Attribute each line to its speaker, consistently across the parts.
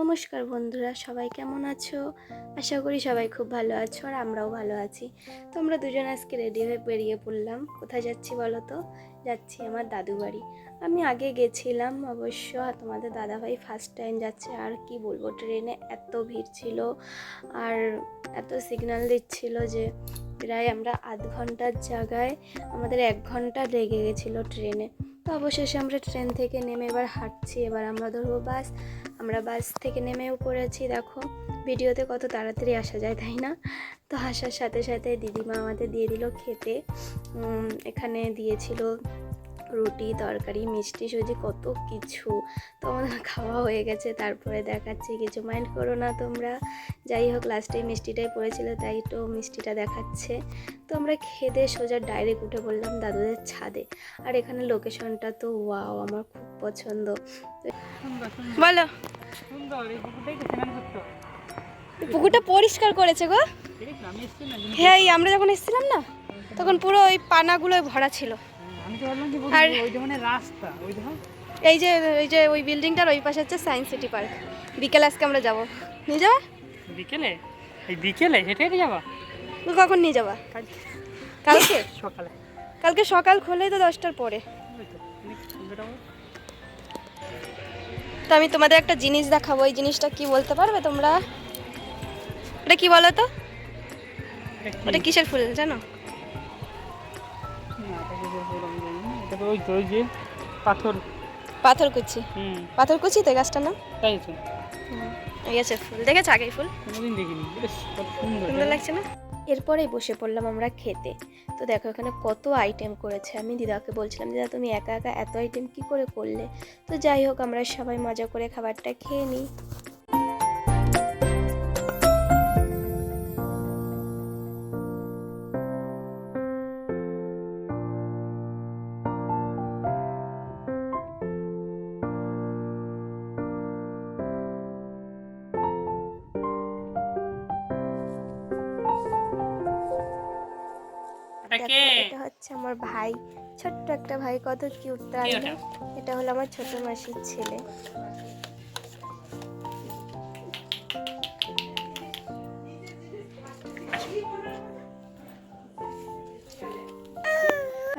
Speaker 1: নমস্কার বন্ধুরা, সবাই কেমন আছো? আশা করি সবাই খুব ভালো আছো আর আমরাও ভালো আছি। তো আমরা দুজন আজকে রেডি হয়ে বেরিয়ে পড়লাম। কোথায় যাচ্ছি বলো তো? যাচ্ছি আমার দাদু বাড়ি। আমি আগে গেছিলাম অবশ্য তোমাদের দাদাভাই ফার্স্ট টাইম যাচ্ছে, আর কি বলব, ট্রেনে এত ভিড় ছিল, আর এত সিগন্যাল দিচ্ছিল যে প্রায় আমরা আধ ঘণ্টার জায়গায় আমাদের এক ঘণ্টা লেগে গেছিল ট্রেনে। তো অবশেষে আমরা ট্রেন থেকে নেমে এবার হাঁটছি। এবার আমরা ধরবো বাস। আমরা বাস থেকে নেমেও পড়েছি। দেখো, ভিডিওতে কত তাড়াতাড়ি আসা যায়, তাই না? তো আসার সাথে সাথে দিদিমা আমাদের দিয়ে দিল খেতে। এখানে দিয়েছিল রুটি তরকারি মিষ্টি সুজি কত কিছু। তো আমাদের খাওয়া হয়ে গেছে তারপরে দেখাচ্ছি কিছু। মাইন্ড করো না তোমরা। যাই হোক লাস্টে মিষ্টিটাই পড়েছিল তাই তো মিষ্টিটা দেখাচ্ছে। তো আমরা খেদে সোজা ডাইরেক্ট উঠে পড়লাম দাদুদের ছাদে। আর এখানে লোকেশনটা তো ওয়াও আমার খুব পছন্দ। বলো। পুকুরটা পরিষ্কার করেছে গো। হ্যাঁ এই আমরা যখন এসেছিলাম না তখন পুরো ওই পানাগুলো ভরা ছিল।
Speaker 2: হ্যাঁ,
Speaker 1: আর-
Speaker 2: মানে দেখো
Speaker 1: এই যে এই যে ওই বিল্ডিংটার ওই পাশে হচ্ছে সায়েন্স সিটি পার্ক বিকেলে আজকে আমরা যাব। নিয়ে যাবা?
Speaker 2: বিকেলে? এই বিকেলে? হেঁটে হেঁটে যাবা?
Speaker 1: তুমি কখন নিয়ে যাবা? কালকে।
Speaker 2: সকালে।
Speaker 1: কালকে সকাল খোলে তো দশটার পরে।
Speaker 2: তো
Speaker 1: আমি তোমাদের একটা জিনিস দেখাবো এই জিনিসটা কি বলতে পারবে তোমরা? ওটা কি বলো তো? ওটা কিসের ফুল জানো?
Speaker 2: না, এটা কিসের ফুল আমি জানি না। এটা তো ওই তো ওই যে পাথর।
Speaker 1: পাথরকুচি
Speaker 2: হুম।
Speaker 1: পাথরকুচি তো এই গাছটার নাম?
Speaker 2: তাই তো।
Speaker 1: আছে ফুল। দেখেছ আগে ফুল?
Speaker 2: কোনোদিন দেখিনি। সুন্দর।
Speaker 1: সুন্দর লাগছে না? এরপরেই বসে পড়লাম আমরা খেতে। তো দেখো এখানে কত আইটেম করেছে। আমি দিদাকে বলছিলাম দিদা তুমি একা একা এত আইটেম কি করে করলে? তো যাই হোক আমরা সবাই মজা করে খাবারটা খেয়ে নিই। দেখো, এটা হচ্ছে আমার ভাই ছোট্ট একটা ভাই কত কিউট তাই
Speaker 2: ওটা?
Speaker 1: এটা হলো আমার ছোট মাসির ছেলে।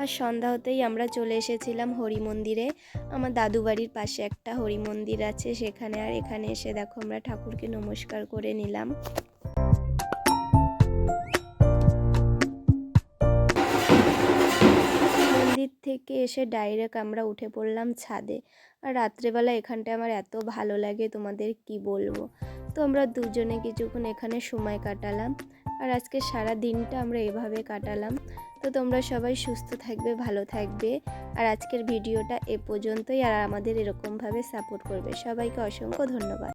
Speaker 1: আর সন্ধ্যা হতেই আমরা চলে এসেছিলাম হরি মন্দিরে। আমার দাদু বাড়ির পাশে একটা হরি মন্দির আছে সেখানে আর এখানে এসে দেখো আমরা ঠাকুরকে নমস্কার করে নিলাম। থেকে এসে ডাইরেক্ট আমরা উঠে পড়লাম ছাদে। আর রাত্রেবেলা এখানটায় আমার এত ভালো লাগে, তোমাদের কি বলব? তো আমরা দুজনে কিছুক্ষণ এখানে সময় কাটালাম। আর আজকে সারা দিনটা আমরা এভাবে কাটালাম। তো তোমরা সবাই সুস্থ থাকবে, ভালো থাকবে। আর আজকের ভিডিওটা এ পর্যন্তই। আর আমাদের এরকমভাবে সাপোর্ট করবে। সবাইকে অসংখ্য ধন্যবাদ।